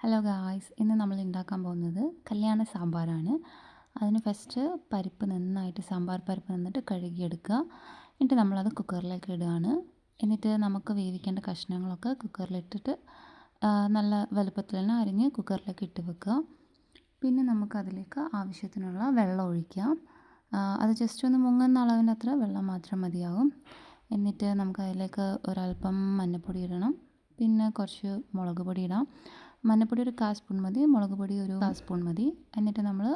Hello guys ഇന്ന് നമ്മൾ ഉണ്ടാക്കാൻ പോകുന്നത് കല്യാണ സാമ്പാറാണ്. അതിന് ഫസ്റ്റ് പരിപ്പ് നന്നായിട്ട് സാമ്പാർ പരിപ്പ് നന്നിട്ട് കഴുകിയെടുക്കുക. എന്നിട്ട് നമ്മളത് കുക്കറിലേക്ക് ഇടുകയാണ്. എന്നിട്ട് നമുക്ക് വേവിക്കേണ്ട കഷ്ണങ്ങളൊക്കെ കുക്കറിലിട്ടിട്ട് നല്ല വലുപ്പത്തിൽ തന്നെ അരിഞ്ഞ് കുക്കറിലേക്ക് ഇട്ട് വെക്കുക. പിന്നെ നമുക്ക് അതിലേക്ക് ആവശ്യത്തിനുള്ള വെള്ളം ഒഴിക്കാം. അത് ജസ്റ്റ് ഒന്ന് മുങ്ങുന്ന അളവിന്റെ അത്ര വെള്ളം മാത്രം മതിയാകും എന്നിട്ട് നമുക്ക് അതിലേക്ക് ഒരല്പം മഞ്ഞൾപ്പൊടി ഇടണം. പിന്നെ കുറച്ച് മുളക് പൊടി ഇടാം. മഞ്ഞൾപ്പൊടി ഒരു കാ സ്പൂൺ മതി മുളക് പൊടി ഒരു കാ സ്പൂൺ മതി. എന്നിട്ട് നമ്മൾ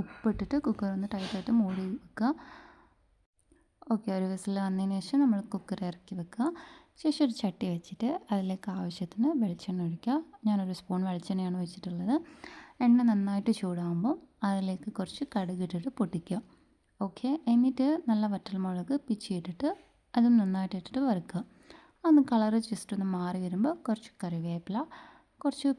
ഉപ്പിട്ടിട്ട് കുക്കർ ഒന്ന് ടൈറ്റായിട്ട് മൂടി വെക്കുക. ഓക്കെ ഒരു വിസിൽ വന്നതിന് ശേഷം നമ്മൾ കുക്കർ ഇറക്കി വെക്കുക. ശേഷം ഒരു ചട്ടി വെച്ചിട്ട് അതിലേക്ക് ആവശ്യത്തിന് വെളിച്ചെണ്ണ ഒഴിക്കുക. ഞാനൊരു സ്പൂൺ വെളിച്ചെണ്ണയാണ് വെച്ചിട്ടുള്ളത്. എണ്ണ നന്നായിട്ട് ചൂടാകുമ്പോൾ അതിലേക്ക് കുറച്ച് കടുക് ഇട്ടിട്ട് പൊട്ടിക്കുക. ഓക്കെ എന്നിട്ട് നല്ല വറ്റൽമുളക് പിച്ചിയിട്ടിട്ട് അതും നന്നായിട്ട് ഇട്ടിട്ട് വറുക്കുക. അന്ന് കളറ് ജസ്റ്റ് ഒന്ന് മാറി വരുമ്പോൾ കുറച്ച് കറിവേപ്പില കുറച്ച്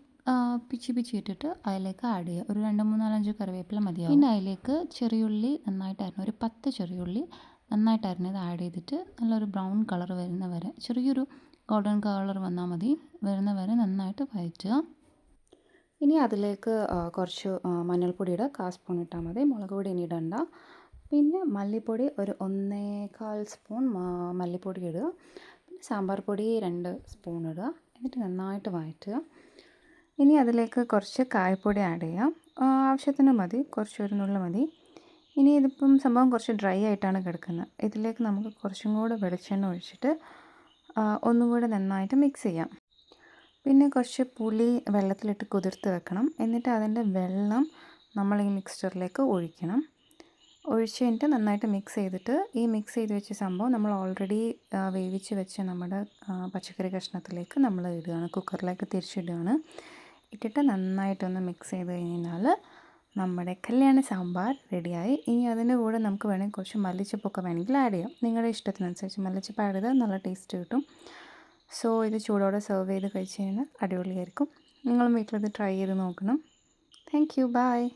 പിച്ചി പിച്ചി ഇട്ടിട്ട് അതിലേക്ക് ആഡ് ചെയ്യുക. ഒരു രണ്ട് മൂന്ന് നാലഞ്ച് കറിവേപ്പില മതിയാവും. പിന്നെ അതിലേക്ക് ചെറിയുള്ളി നന്നായിട്ടായിരുന്നു ഒരു പത്ത് ചെറിയുള്ളി നന്നായിട്ടായിരുന്നു ഇത് ആഡ് ചെയ്തിട്ട് നല്ലൊരു ബ്രൗൺ കളർ വരുന്ന വരെ ചെറിയൊരു ഗോൾഡൻ കളർ വന്നാൽ മതി. വരുന്ന വരെ നന്നായിട്ട് വയറ്റുക ഇനി അതിലേക്ക് കുറച്ച് മഞ്ഞൾപ്പൊടിയുടെ കാ സ്പൂൺ ഇട്ടാൽ മതി. മുളക് പൊടി ഇനി ഇടണ്ട. പിന്നെ മല്ലിപ്പൊടി ഒരു ഒന്നേകാൽ സ്പൂൺ മല്ലിപ്പൊടി ഇടുക. പിന്നെ സാമ്പാർ പൊടി രണ്ട് സ്പൂൺ ഇടുക. എന്നിട്ട് നന്നായിട്ട് വഴറ്റുക. ഇനി അതിലേക്ക് കുറച്ച് കായപ്പൊടി ആഡ് ചെയ്യാം. ആവശ്യത്തിന് മതി. കുറച്ച് ഒരു നുള്ളു മതി. ഇനി ഇതിപ്പം സംഭവം കുറച്ച് ഡ്രൈ ആയിട്ടാണ് കിടക്കുന്നത്. ഇതിലേക്ക് നമുക്ക് കുറച്ചും കൂടെ വെളിച്ചെണ്ണ ഒഴിച്ചിട്ട് ഒന്നും കൂടെ നന്നായിട്ട് മിക്സ് ചെയ്യാം. പിന്നെ കുറച്ച് പുളി വെള്ളത്തിലിട്ട് കുതിർത്ത് വെക്കണം. എന്നിട്ട് അതിന്റെ വെള്ളം നമ്മൾ ഈ മിക്സ്ചറിലേക്ക് ഒഴിക്കണം. ഒഴിച്ച് കഴിഞ്ഞിട്ട് നന്നായിട്ട് മിക്സ് ചെയ്തിട്ട് ഈ മിക്സ് ചെയ്ത് വെച്ച സംഭവം നമ്മൾ ഓൾറെഡി വേവിച്ച് വെച്ച നമ്മുടെ പച്ചക്കറി കഷ്ണത്തിലേക്ക് നമ്മൾ ഇടുകയാണ്. കുക്കറിലേക്ക് തിരിച്ചിടുകയാണ്. ഇട്ടിട്ട് നന്നായിട്ടൊന്ന് മിക്സ് ചെയ്ത് കഴിഞ്ഞാൽ നമ്മുടെ കല്യാണ സാമ്പാർ റെഡിയായി ഇനി അതിന്റെ കൂടെ നമുക്ക് വേണമെങ്കിൽ കുറച്ച് മല്ലിച്ചപ്പൊക്കെ വേണമെങ്കിൽ ആഡ് ചെയ്യാം. നിങ്ങളുടെ ഇഷ്ടത്തിനനുസരിച്ച് മല്ലിച്ചപ്പ് ആഡ് ചെയ്താൽ നല്ല ടേസ്റ്റ് കിട്ടും. സോ ഇത് ചൂടോടെ സെർവ് ചെയ്ത് കഴിച്ച് കഴിഞ്ഞാൽ അടിപൊളിയായിരിക്കും. നിങ്ങളും വീട്ടിലത് ട്രൈ ചെയ്ത് നോക്കണം. Thank you by